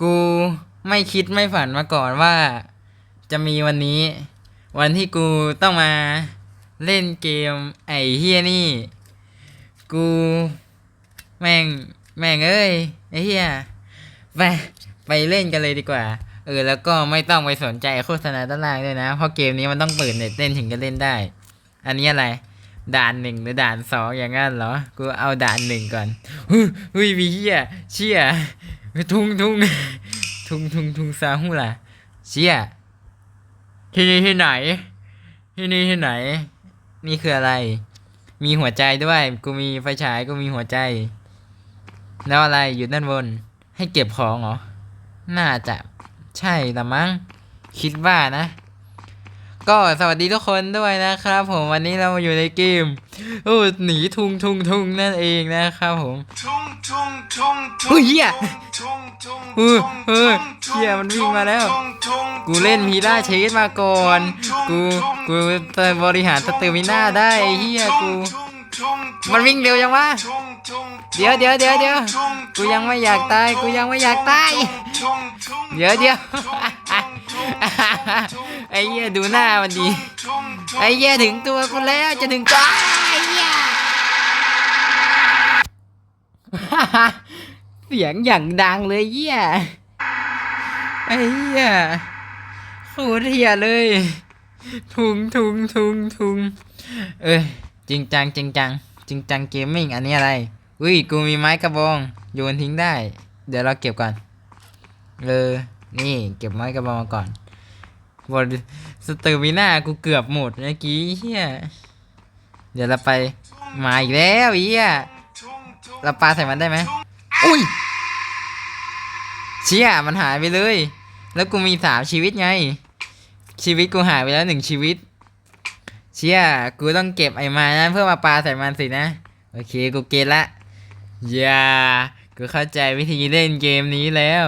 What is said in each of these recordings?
กูไม่คิดไม่ฝันมาก่อนว่า จะมีวันนี้ วันที่กูต้องมาเล่นเกมไอ้เฮียนี่ กูแม่งแม่งเอ้ยไอ้เฮียไปไปเล่นกันเลยดีกว่า เออแล้วก็ไม่ต้องไปสนใจโฆษณาด้านล่างด้วยนะ เพราะเกมนี้มันต้องเปิดเน็ตเล่นถึงจะเล่นได้ อันนี้อะไร ด่านหนึ่งหรือด่านสองอย่างนั้นเหรอ กูเอาด่านหนึ่งก่อนฮึเฮ้ยมีเฮียเชี่ย ทุงทุงทุงทุงทุงซาฮูล่ะเชี่ยที่นี่ที่ไหน ที่นี่ที่ไหน นี่คืออะไร มีหัวใจด้วย กูมีไฟฉายกูมีหัวใจ แล้วอะไรอยู่ด้านบน ให้เก็บของเหรอ น่าจะใช่ละมั้ง คิดว่านะ ก็สวัสดีทุกคนด้วยนะครับ ผมวันนี้เรามาอยู่ในเกมโอ้หนีทุงทุงทุงนั่นเองนะครับผมเฮ้ยเฮียเออเออเหี้ยมันวิ่งมาแล้ว กูเล่นพีล่าเชสมาก่อน กูกูบริหารสเตอร์มิน่าได้ไอ้เฮียกูมันวิ่งเร็วยังวะเดี๋ยวเดี๋ยวเดี๋ยวเดี๋ยวกูยังไม่อยากตายกูยังไม่อยากตายเดี๋ยวเดี๋ยว ไอ้เหี้ยดูหน้ามันดี ไอ้เหี้ยถึงตัวกูแล้วจะถึงตัวไอ้เหี้ยเสียงอย่างดังเลยเหี้ยไอ้เหี้ยโคตรเหี้ยเลย ทุงทุงทุงทุงเอ้ยจริงจังจริงจังจริงจังเกมมิ่งอันนี้อะไรอุ้ยกูมีไม้กระบองโยนทิ้งได้ เดี๋ยวเราเก็บก่อนเออนี่เก็บไม้กระบองมาก่อน บนสเตอร์มิน่ากูเกือบหมดเมื่อกี้เฮียเดี๋ยวเราไปมาอีกแล้วเฮียเราปาใส่มันได้ไหมอุ้ยเชี่ยมันหายไปเลย แล้วกูมีสามชีวิตไง ชีวิตกูหายไปแล้วหนึ่งชีวิต เชี่ยกูต้องเก็บไอ้มานั้นเพื่อมาปาใส่มันสินะ โอเคกูเก็ตละอย่า กูเข้าใจวิธีเล่นเกมนี้แล้ว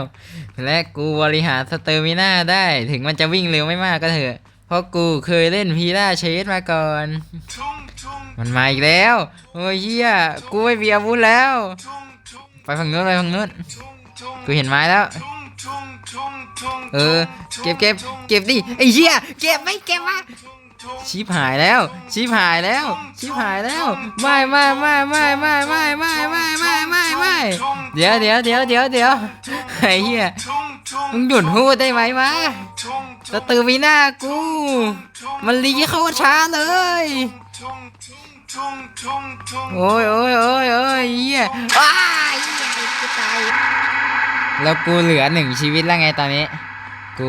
และกูบริหารสเตอร์มิน่าได้ ถึงมันจะวิ่งเร็วไม่มากก็เถอะ เพราะกูเคยเล่นพีราเชสมาก่อน มันมาอีกแล้ว โอ้ยเฮียกูไม่มีอาวุธแล้ว ไปฝั่งนู้นไปฝั่งนู้นกูเห็นไม้แล้ว เออ เก็บเก็บเก็บดิไอ้เฮียเก็บไม่เก็บวะชิบหายแล้ว ชิบหายแล้ว ชิบหายแล้ว ไม่ไม่ไม่ไม่ไม่ไม่ เดี๋ยวเดี๋ยวเดี๋ยวเดี๋ยวเดี๋ยวไอ้เหี้ยมึงหยุดพูดได้ไหมวะสเตอร์วีน่ากู มันรีเข้าช้าเลย โอ้ยโอ้ยโอ้ยโอ้ยเหี้ยอ้ายเหี้ยกูตายแล้วกูเหลือหนึ่งชีวิตแล้วไงตอนนี้ กู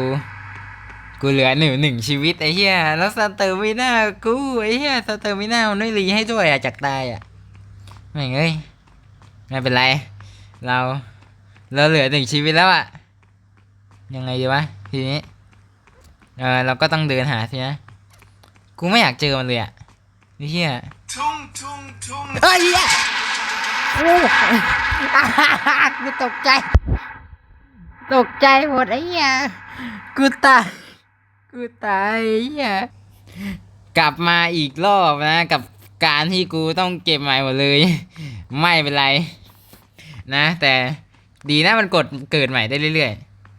กูเหลือหนึ่งหนึ่งชีวิตไอ้เหี้ยแล้วสเตอร์มิน่ากูไอ้เหี้ยสเตอร์มิน่ามันไม่รีให้ด้วยอะจากตายอะไม่งเอ้ยไม่เป็นไร เราเราเหลือหนึ่งชีวิตแล้วอะยังไงดีวะทีนี้เออเราก็ต้องเดินหาสินะกูไม่อยากเจอมันเลยอะไอ้เหี้ยเฮ้ยเหี้ยโอ้อ่าฮ่าฮ่ากูตกใจ ตกใจหมดไอ้เหี้ยกูตายกูตายไอ้เหี้ยกลับมาอีกรอบนะ กับการที่กูต้องเก็บใหม่หมดเลย ไม่เป็นไร นะ แต่ดีนะมันกดเกิดใหม่ได้เรื่อย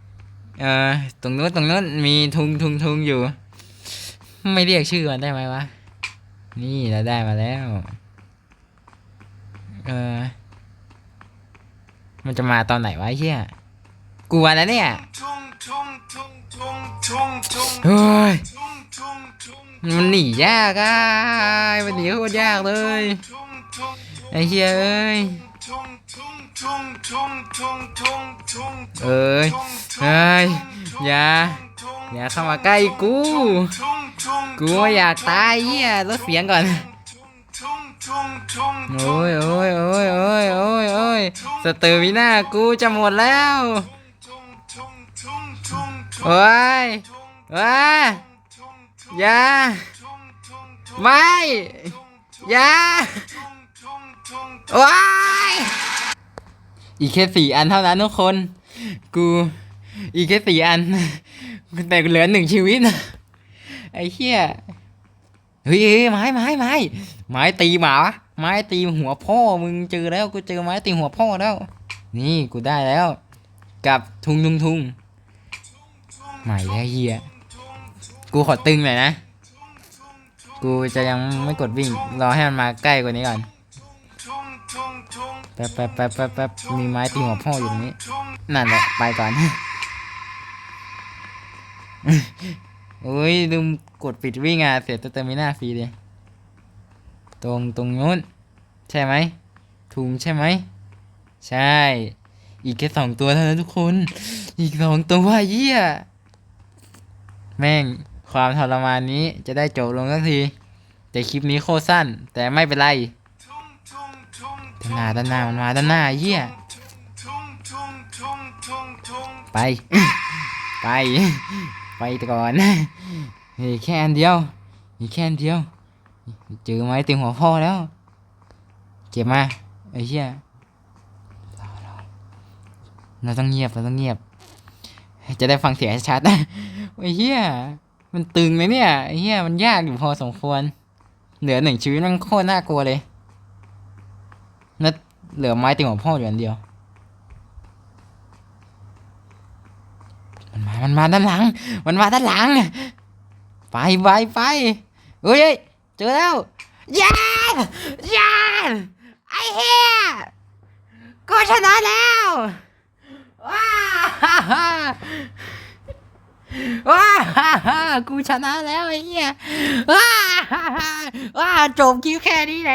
ๆ เออตรงนู้นตรงนู้นมีทุงทุงทุงอยู่ ไม่เรียกชื่อมันได้ไหมวะ นี่เราได้มาแล้ว เออ มันจะมาตอนไหนวะไอ้เฮียกลัวนะเนี่ยเฮ้ยมันหนียากอะมันหนีโคตรยากเลยไอ้เฮียเอ้ย เอ้ยเอ้ยอย่าอย่าเข้ามาใกล้กู กูอยากตายเฮียลดเสียงก่อนโอ้ยโอ้ยโอ้ยโอ้ยโอ้ยโอ้ยสเตอร์มิน่ากูจะหมดแล้วโอ้ยว้าอย่าไม่อย่า ว้ายอีกแค่สี่อันเท่านั้นทุกคน กู อีกแค่สี่อัน แต่เหลือหนึ่งชีวิตไอ้เหี้ยเฮ้ยไม้ไม้ไม้ไม้ตีหมาวะไม้ตีหัวพ่อมึงเจอแล้วกูเจอไม้ตีหัวพ่อแล้ว นี่กูได้แล้ว กับทุงทุงทุงใหม่แล้วเฮียกูขอตึงหน่อยนะ กูจะยังไม่กดวิ่ง รอให้มันมาใกล้กว่านี้ก่อน แป๊บแป๊บแป๊บแป๊บแป๊บมีไม้ตีหัวพ่ออยู่ตรงนี้ นั่นแหละ ไปก่อนโอ้ยลืมกดปิดวิ่งอะ เสียตัวเตอร์มิน่าฟรีเลยตรงตรงนู้น ใช่ไหมถุงใช่ไหม ใช่ อีกแค่สองตัวเท่านั้นทุกคน อีกสองตัวเยี่ยแม่งความทรมานนี้จะได้จบลงสักที แต่คลิปนี้โคตรสั้น แต่ไม่เป็นไร หน้าด้านหน้ามันมาด้านหน้าเยี่ยไป ไป ไปก่อนเฮ้ยแค่อันเดียวอีกแค่อันเดียวเจอไม้ติงหัวพ่อแล้ว เก็บมาไอ้เหี้ยเราต้องเงียบเราต้องเงียบ จะได้ฟังเสียงชัดนะไอ้เหี้ยมันตึงเลยเนี่ยไอ้เหี้ยมันยากอยู่พอสมควร เหลือหนึ่งชีวิตมันโคตรน่ากลัวเลย เหลือไม้ติงหัวพ่ออยู่อันเดียว มันมา มันมาด้านหลัง มันมาด้านหลัง ไปไปไปเฮ้ยเจอแล้วยานยานไอ้เฮียกูชนะแล้วว้าฮ่าฮ่าว้าฮ่าฮ่ากูชนะแล้วไอ้เหี้ยว้าฮ่าฮ่าว้าจบคิวแค่นี้ไหน